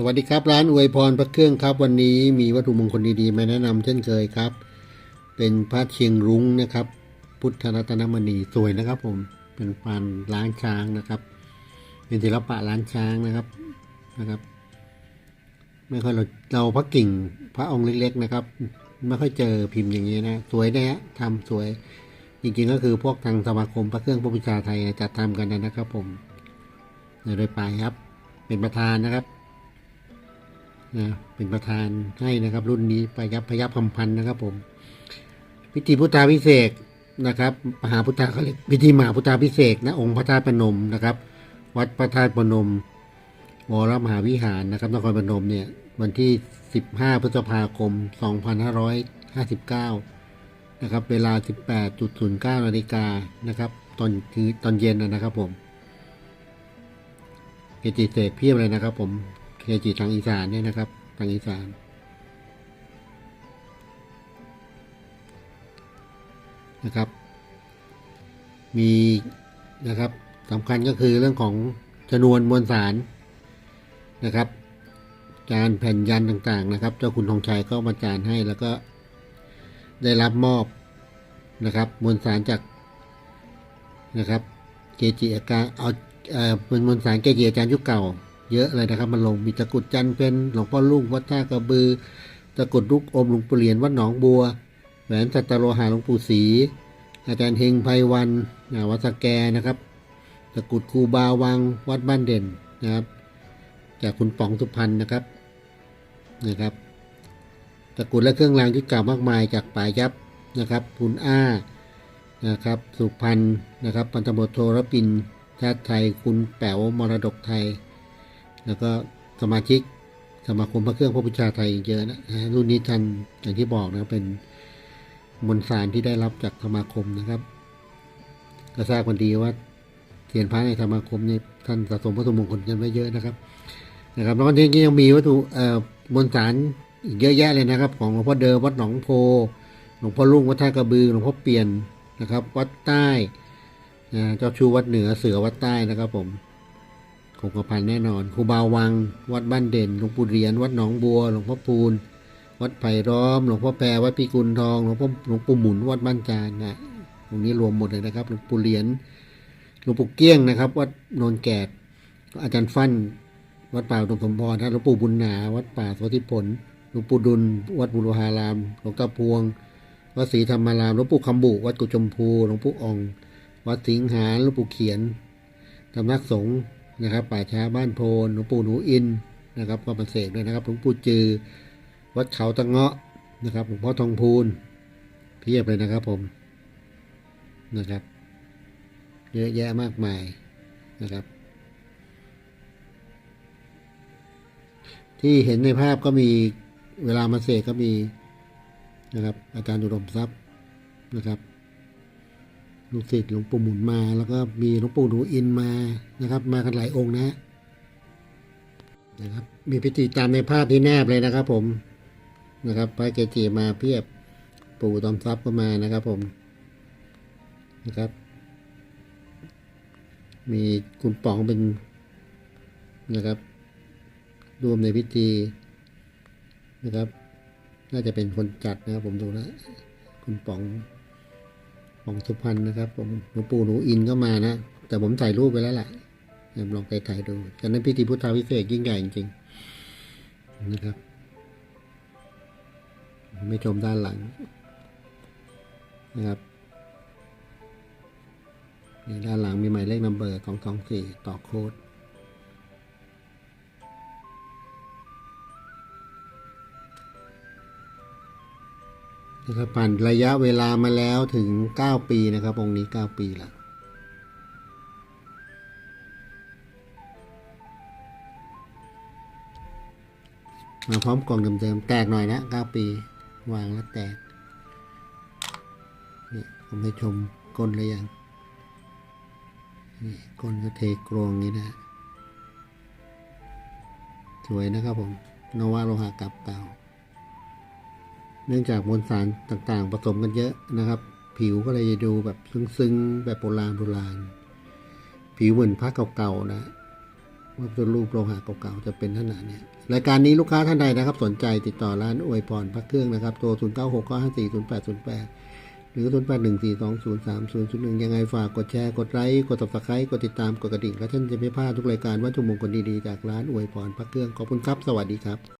สวัสดีครับ ร้านอวยพรพระเครื่องครับ วันนี้มีวัตถุมงคลดีๆ มาแนะนำเช่นเคยครับ เป็นพระเชียงรุ้งนะครับ พุทธรัตนมณีสวยนะครับผมเป็นปานล้างช้างนะครับ เป็นศิลปะล้างช้างนะครับนะครับไม่ค่อยเราเราพระกิ่งพระองค์เล็ก ๆ นะครับ ไม่ค่อยเจอพิมพ์อย่างนี้นะสวยนะฮะทำสวย จริงๆก็คือพวกทางสมาคมพระเครื่องพระบูชาไทยจัดทำกันนะครับ ผมโดยไปครับ เป็นประธานนะครับ นะเป็นประธานให้นะครับ รุ่นนี้ไปยับพยับคำพันธ์นะครับ ผม พิธีพุทธาพิเศษนะครับมหาพุทธาเขาเรียกพิธีมหาพุทธาพิเศษนะองค์พระธาตุพนมนะครับ วัดพระธาตุพนมวรมหาวิหารนะครับนครพนมเนี่ย วันที่ 15 พฤษภาคม 2559 นะครับ เวลา 18.09นาฬิกานะครับ ตอนคือตอนเย็นนะครับผมเกจิเสกเพียบเลยนะครับผม จิทางอีสานเนี่ยนะครับ ทางอีสาน นะครับ มีนะครับสำคัญก็คือเรื่องของจำนวนมวลสารนะครับ จานแผ่นยันต่างๆนะครับ เจ้าคุณทองชัยก็มาจานให้แล้วก็ได้รับมอบนะครับมวลสารจากนะครับเกจิอาการเอาเอ่อเป็นมวลสารเกจิอาจารย์ยุคเก่า เยอะเลยนะครับ มันลงมีตะกุดจันเพนหลวงพ่อลุงวัดท่ากระบือ ตะกุดลูกอมหลวงปู่เหรียญวัดหนองบัว แหวนสัตโลหะหลวงปู่ศรีอาจารย์เฮงไพวันวัดสแกนะครับ ตะกุดครูบาวังวัดบ้านเด่นนะครับ จากคุณป๋องสุพรรณนะครับนะครับ ตะกุดและเครื่องรางที่เก่ามากมายจากป่ายับนะครับคุณอ้านะครับสุพรรณนะครับพันธบทโทรปินชาติไทยคุณแป๋วมรดกไทย แล้วก็สมาชิกสมาคมพระเครื่องพระพุทธชาไทยเยอะนะรุ่นนี้ท่านอย่างที่บอกนะเป็นมวลสารที่ได้รับจากสมาคมนะครับก็ทราบกันดีว่าเทียนพระในสมาคมนี่ท่านสะสมวัตถุมงคลกันไว้เยอะนะครับ นะครับแล้วก็ที่ยังมีวัตถุเอ่อมวลสารอีกเยอะแยะเลยนะครับ ของหลวงพ่อเดิมวัดหนองโพหลวงพ่อลุงวัดท่ากระบือหลวงพ่อเปลี่ยนนะครับ วัดใต้นะเจ้าชูวัดเหนือเสือวัดใต้นะครับผม คงกระพันแน่นอนครูบาวัง วัดบ้านเด่นหลวงปู่เหรียญวัดหนองบัวหลวงพ่อปูน วัดไผ่ล้อมหลวงพ่อแพรวัดพิกุลทองหลวงพ่อหลวงปู่หมุนวัดบ้านจานนะตรงนี้รวมหมดเลยนะครับหลวงปู่เหรียญหลวงปู่เกี้ยงนะครับ วัดนนแกดอาจารย์ฟั่นวัดป่าอุดมสมพรนะหลวงปู่บุญนา วัดป่าโสธิผลหลวงปู่ดุล วัดบุรพารามหลวงตาพวง วัดศรีธรรมารามหลวงปู่คำบุ วัดกุจมพูหลวงปู่อ่อง วัดสิงหาหลวงปู่เขียนสำนักสงฆ์ นะครับ ป่าช้าบ้านโพนหลวงปู่หนูอินนะครับก็มาเสกด้วยนะครับหลวงปู่จือ วัดเขาตะเงาะนะครับหลวงพ่อทองพูนเพียบเลยนะครับผมนะครับเยอะแยะมากมายนะครับ ที่เห็นในภาพก็มีเวลามาเสกก็มีนะครับ อาจารย์อุดมทรัพย์นะครับ ลูกศิษย์หลวงปู่หมุนมา แล้วก็มีหลวงปู่หนูอินมานะครับ มากันหลายองค์นะนะครับ มีพิธีตามในภาพที่แนบเลยนะครับ ผมนะครับพระเกจิมาเพียบปู่ตอมทรัพย์ก็มานะครับ ผมนะครับ มีคุณป๋องเป็นนะครับรวมในพิธีนะครับ น่าจะเป็นคนจัดนะครับผมดูแล้วคุณป๋อง ของสุพรรณนะครับผมหลวงปู่หนูอินก็มานะ แต่ผมถ่ายรูปไปแล้วแหละลองไปถ่ายดูกันนั้นพิธีพุทธาพิเศษยิ่งใหญ่จริงๆนะครับ ไม่ชมด้านหลังนะครับด้านหลังมีหมายเลขนัมเบอร์ของสองสี่ต่อโค้ด นะครับผ่านระยะเวลามาแล้วถึง 9 ปีนะครับ องค์นี้ 9 ปีล้วมาพร้อมกล่องเดิมๆแตกหน่อยนะ 9 ปี วางแล้วแตกนี่ผมให้ชมก้นเลยยังนี่ก้นก็เทกรวงนี้นะ สวยนะครับผม นวาโลหะกับเก่า เนื่องจากมวลสารต่างๆ ผสมกันเยอะนะครับ ผิวก็เลยจะดูแบบซึ้งๆ แบบโบราณโบราณ ผิวเหมือนพระเก่าๆนะวัสดุรูปโลหะเก่าๆจะเป็นขนาดเนี้ยรายการนี้ลูกค้าท่านใดนะครับ สนใจติดต่อร้านอวยพรพระเครื่องนะครับโทร0 9 6 9 5 4 0 8 0 8 หรือ 0 8 1 4 2 0 3 0 0 1 ยังไงฝากกดแชร์ กดไลค์กด subscribe กดติดตามกดกระดิ่ง และท่านจะไม่พลาดทุกรายการวัตถุมงคลดีๆ จากร้านอวยพรพระเครื่องขอบคุณครับ สวัสดีครับ